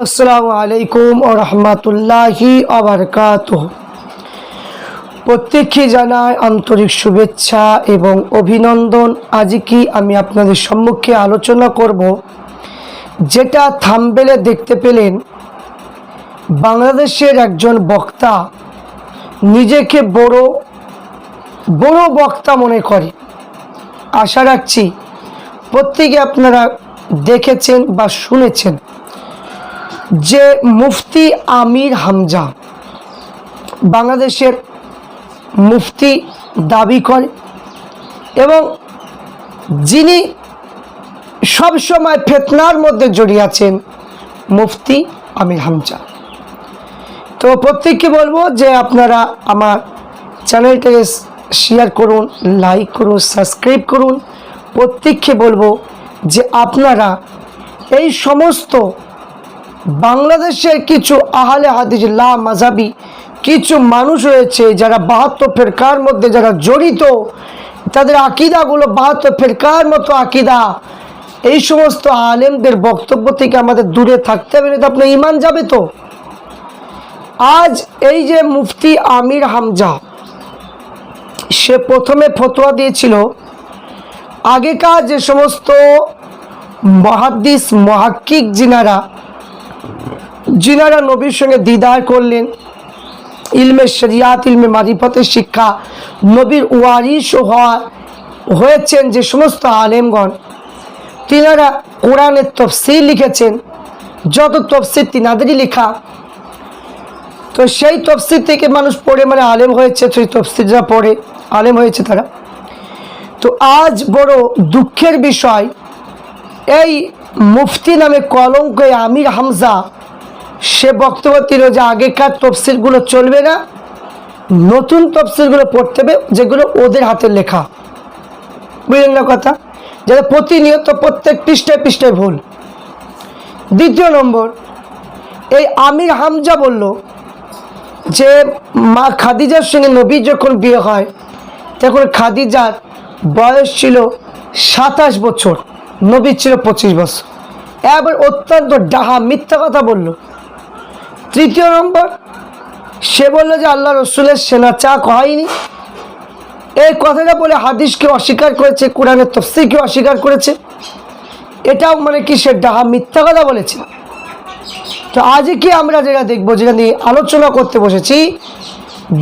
আসসালামু আলাইকুম ও রহমতুল্লাহি আবরকাত প্রত্যেককে জানায় আন্তরিক শুভেচ্ছা এবং অভিনন্দন। আজকে আমি আপনাদের সম্মুখে আলোচনা করব, যেটা থামবেলে দেখতে পেলেন, বাংলাদেশের একজন বক্তা নিজেকে বড় বড় বক্তা মনে করে। আশা রাখছি প্রত্যেকে আপনারা দেখেছেন বা শুনেছেন। যে মুফতি আমির হামজা বাংলাদেশের মুফতি দাবি করে এবং যিনি সবসময় ফেতনার মধ্যে জড়িয়ে আছেন মুফতি আমির হামজা। তো প্রত্যেককে বলব যে আপনারা আমার চ্যানেলটাকে শেয়ার করুন লাইক করুন সাবস্ক্রাইব করুন। প্রত্যেককে বলব যে আপনারা এই সমস্ত বাংলাদেশের কিছু আহলে হাদিস লা মাজাবি কিছু মানুষ রয়েছে যারা বাহাত্তর ফেরকার মধ্যে যারা জড়িত। তাদের আকিদাগুলো বাহাত্তর ফেরকার মতো আকিদা। এই সমস্ত আলেমদের বক্তব্য থেকে আমাদের দূরে থাকতে হবে না তো আপনার ইমান যাবে তো? আজ এই যে মুফতি আমির হামজা, সে প্রথমে ফতোয়া দিয়েছিল, আগেকার যে সমস্ত মহাদ্দিস, মহাক্কিক জিনারা জিনারা নবীর সঙ্গে দিদার করলেন। ইলমে শরিয়াত, ইলমে মারিফতের শিক্ষা নবীর ওয়ারিস হওয়া হয়েছেন যে সমস্ত আলেমগণ। তিনারা কোরআনের তফসির লিখেছেন। যত তফসির তিনাদেরই লেখা। তো সেই তফসির থেকে মানুষ পড়ে মানে আলেম হয়েছে, সেই তফসিররা পড়ে, আলেম হয়েছে তারা। তো আজ বড় দুঃখের বিষয়, এই মুফতি নামে কলঙ্ক আমির হামজা সে বক্তব্য দিল যে আগেকার তফসিলগুলো চলবে না, নতুন তফসিলগুলো পড়তে হবে যেগুলো ওদের হাতের লেখা। বুঝলেন না কথা? যাতে প্রতিনিয়ত প্রত্যেক পৃষ্ঠায় পৃষ্ঠায় ভুল। দ্বিতীয় নম্বর, এই আমির হামজা বলল যে মা খাদিজার সঙ্গে নবী যখন বিয়ে হয়, তখন খাদিজার বয়স ছিল সাতাশ বছর, নবী ছিল পঁচিশ বছর। এবার অত্যন্ত ডাহা, মিথ্যা কথা বলল। তৃতীয় নম্বর, সে বলল যে আল্লাহ রসুলের সেনা চাক হয়নি। এই কথাটা বলে হাদিসকে অস্বীকার করেছে, কোরআনের তফসিরকে অস্বীকার করেছে। এটাও মানে কি সে ডাহা মিথ্যা কথা বলেছে। তো আজকে আমরা যেটা দেখব, যেটা নিয়ে আলোচনা করতে বসেছি,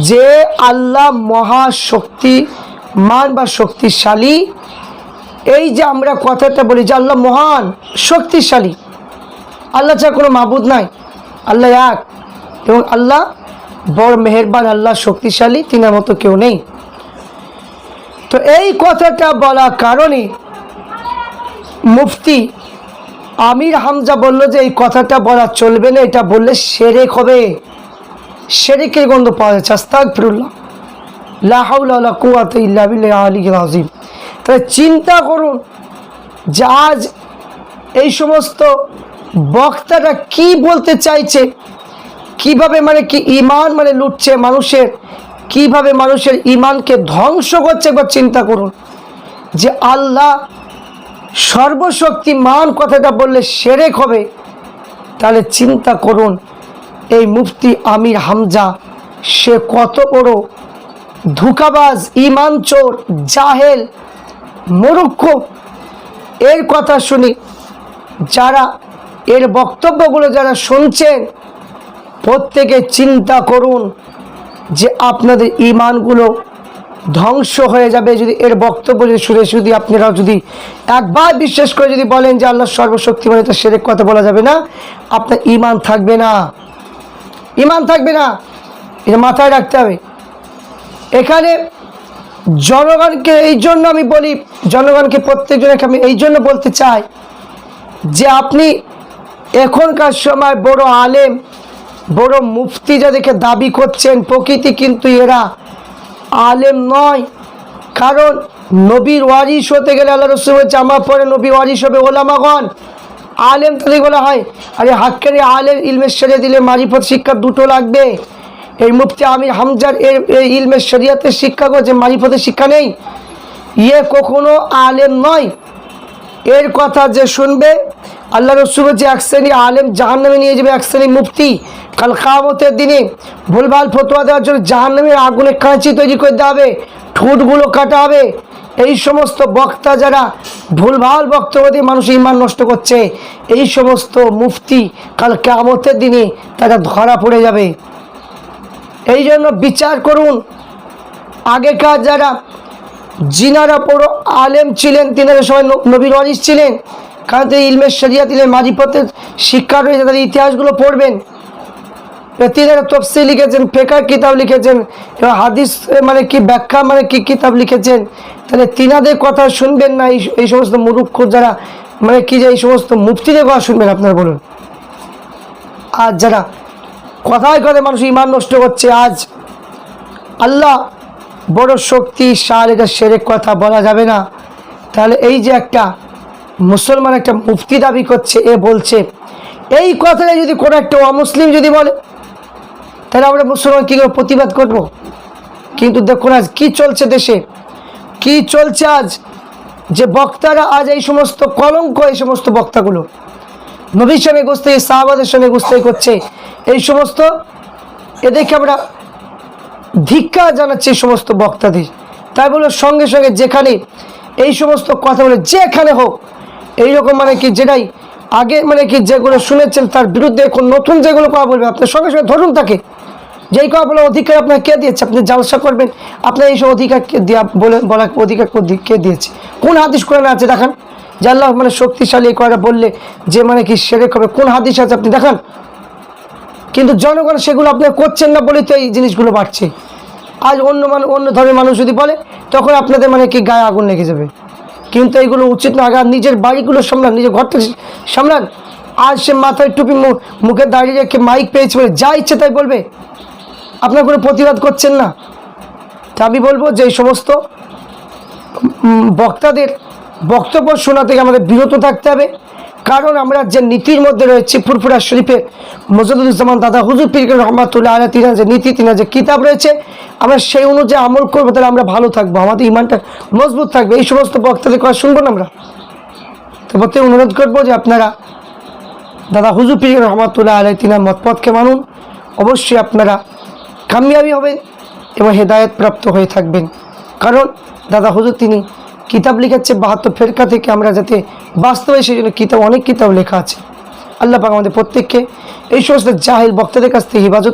যে আল্লাহ মহাশক্তি, মান বা শক্তিশালী, এই যে আমরা কথাটা বলি যে আল্লাহ মহান, শক্তিশালী। আল্লাহ ছাড়া কোনো মাবুদ নাই। আল্লাহ এক। এবং আল্লাহ বড় মেহেরবান, আল্লাহ শক্তিশালী, তিনার মতো কেউ নেই। তো এই কথাটা বলা কারণে মুফতি আমির হামজা বলল যে, এই কথাটা বলা চলবে না, এটা বললে সেরেক হবে। সেরেকের গন্ধ পাওয়া যাচ্ছে। আস্তাক ফিরুল্লাহ লাহাউল্লাহ কুয়াত আলী আজিম তাহলে চিন্তা করুন যে আজ এই সমস্ত বক্তারা কি বলতে চাইছে? কীভাবে মানে কি ইমান মানে লুটছে মানুষের? কীভাবে মানুষের ইমানকে ধ্বংস করছে একবার চিন্তা করুন। যে আল্লাহ সর্বশক্তিমান কথাটা বললে সেরেক হবে। তাহলে চিন্তা করুন, এই মুফতি আমির হামজা, সে কত বড় ধোকাবাজ ইমান চোর জাহেল মরুক্ষ এর কথা শুনি, যারা এর বক্তব্যগুলো যারা শুনছেন, প্রত্যেকে চিন্তা করুন যে আপনাদের ইমানগুলো ধ্বংস হয়ে যাবে। যদি এর বক্তব্য যদি শুনে যদি আপনারা যদি একবার বিশ্বাস করে যদি বলেন যে আল্লাহ সর্বশক্তি মানে তো সেরেক কথা বলা যাবে না। আপনার ইমান থাকবে না। ইমান থাকবে না। এটা মাথায় রাখতে হবে। এখানে জনগণকে এই জন্য আমি বলি, জনগণকে প্রত্যেকজনকে আমি এই জন্য বলতে চাই যে আপনি এখনকার সময় বড় আলেম, বড় মুফতি যাদেরকে দাবি করছেন, প্রকৃতি কিন্তু এরা আলেম নয়। কারণ নবীর ওয়ারিস হতে গেলে আল্লাহ রসুল জামা পরে নবী ওয়ারিস হবে ওলামাগণ। আলেম তাদের বলা হয়, আরে হাক্কের আলেম ইলমের সেরে দিলে মারিফত শিক্ষা দুটো লাগবে। এই মুফতি আমির হামজার এর এই ইলমের শরিয়াতের শিক্ষা করছে মারিফতের শিক্ষা নেই। ইয়ে কখনো আলেম নয়। এর কথা যে শুনবে আল্লাহ রসুল বলছে এক শ্রেণি আলেম জাহান নামে নিয়ে যাবে, এক শ্রেণি মুফতি, কাল কামতের দিনে ভুলভাল ফতোয়া দেওয়ার জন্য জাহান নামের আগুনে কাঁচি তৈরি করে দেওয়া হবে, ঠোঁটগুলো কাটা হবে। এই সমস্ত বক্তা যারা ভুলভাল বক্তব্য দিয়ে মানুষ ইমান নষ্ট করছে, এই সমস্ত মুফতি কাল কামতের দিনে তারা ধরা পড়ে যাবে। এই জন্য বিচার করুন, আগেকার যারা জিনারা বড় আলেম ছিলেন, তিনারা সবাই নবীর ওয়ারিস ছিলেন কারণ তিনি ইলমের শরিয়া দিলেন মাজিপথের শিক্ষা রয়েছে তাদের ইতিহাসগুলো পড়বেন। এবার তিনারা তফসি লিখেছেন ফেকার কিতাব লিখেছেন এবার হাদিস মানে কি ব্যাখ্যা মানে কি কিতাব লিখেছেন, তাহলে তিনাদের কথা শুনবেন না, এই সমস্ত মুরুক্ষ যারা মানে কি যে এই সমস্ত মুফতিদের কথা শুনবেন আপনারা বলুন। আর যারা কথায় কথায় মানুষ ইমান নষ্ট করছে, আজ আল্লাহ বড় শক্তি সার এটা সেরে কথা বলা যাবে না। তাহলে এই যে একটা মুসলমান একটা মুফতি দাবি করছে, এ বলছে, এই কথাটা যদি কোনো একটা অমুসলিম যদি বলে, তাহলে আমরা মুসলমান কী করে প্রতিবাদ করব? কিন্তু দেখুন আজ কি চলছে দেশে, কি চলছে আজ, যে বক্তারা আজ এই সমস্ত কলঙ্ক, এই সমস্ত বক্তাগুলো নবীর সঙ্গে গুস্তাই সাহাবাদের সঙ্গে গুস্তাই করছে, এই সমস্ত এদেরকে আমরা ধিক্কার জানাচ্ছি এই সমস্ত বক্তাদের। তাই বলে সঙ্গে সঙ্গে যেখানে এই সমস্ত কথা বলে, যেখানে হোক এইরকম মানে কি যেটাই আগে মানে কি যেগুলো শুনেছেন তার বিরুদ্ধে এখন নতুন যেগুলো কথা বলবে আপনার সঙ্গে সঙ্গে ধরুন তাকে। যেই কথা বলার অধিকার আপনার কে দিয়েছে? আপনি জালসা করবেন। আপনার এইসব অধিকার দেওয়া বলে বলার অধিকার কে দিয়েছে? কোন হাদিস কোরআনে আছে দেখান? যে আল্লাহ মানে শক্তিশালী এই কথা বললে যে মানে কি সেরে করবে কোন হাদিস আছে আপনি দেখান? কিন্তু জনগণ সেগুলো আপনি করছেন না বলেই তো এই জিনিসগুলো বাড়ছে। আজ অন্য মানুষ অন্য ধর্মের মানুষ যদি বলে, তখন আপনাদের মানে কি গায়ে আগুন লেগে যাবে। কিন্তু এইগুলো উচিত না। আগে নিজের বাড়িগুলো সামলান, নিজের ঘরটা সামলান। আর সে মাথায় টুপি মুখে দাঁড়িয়ে রেখে মাইক পেয়েছে বলে যা ইচ্ছে তাই বলবে। আপনার কোনো প্রতিবাদ করছেন না? তা আমি বলব যে এই সমস্ত বক্তাদের বক্তব্য শোনা থেকে আমাদের বিরত থাকতে হবে। কারণ আমরা যে নীতির মধ্যে রয়েছে, ফুরফুরা শরীফের মজদুজ্জামান দাদা হুজুর পীর রহমাতুল্লাহ আলা তিনা যে নীতি তিনা যে কিতাব রয়েছে, আমরা সেই অনুযায়ী আমল করব, তাহলে আমরা ভালো থাকব, আমাদের ইমানটা মজবুত থাকবে। এই সমস্ত বক্তাদের কথা শুনব না আমরা? তো প্রত্যেক অনুরোধ করব যে আপনারা দাদা হুজুর পীর রহমাতুল্লাহ আলাই তিনার মতপথকে মানুন। অবশ্যই আপনারা কামিয়াবি হবেন এবং হেদায়ত প্রাপ্ত হয়ে থাকবেন। কারণ দাদা হুজুর তিনি কিতাব লিখাচ্ছে বাহাত্তর ফেরকা থেকে আমরা যাতে বাস্তবে সেই জন্য কিতাব, অনেক কিতাব লেখা আছে। আল্লাহ পাক আমাদের প্রত্যেককে এই সমস্ত জাহিল বক্তাদের কাছ থেকে হেফাজত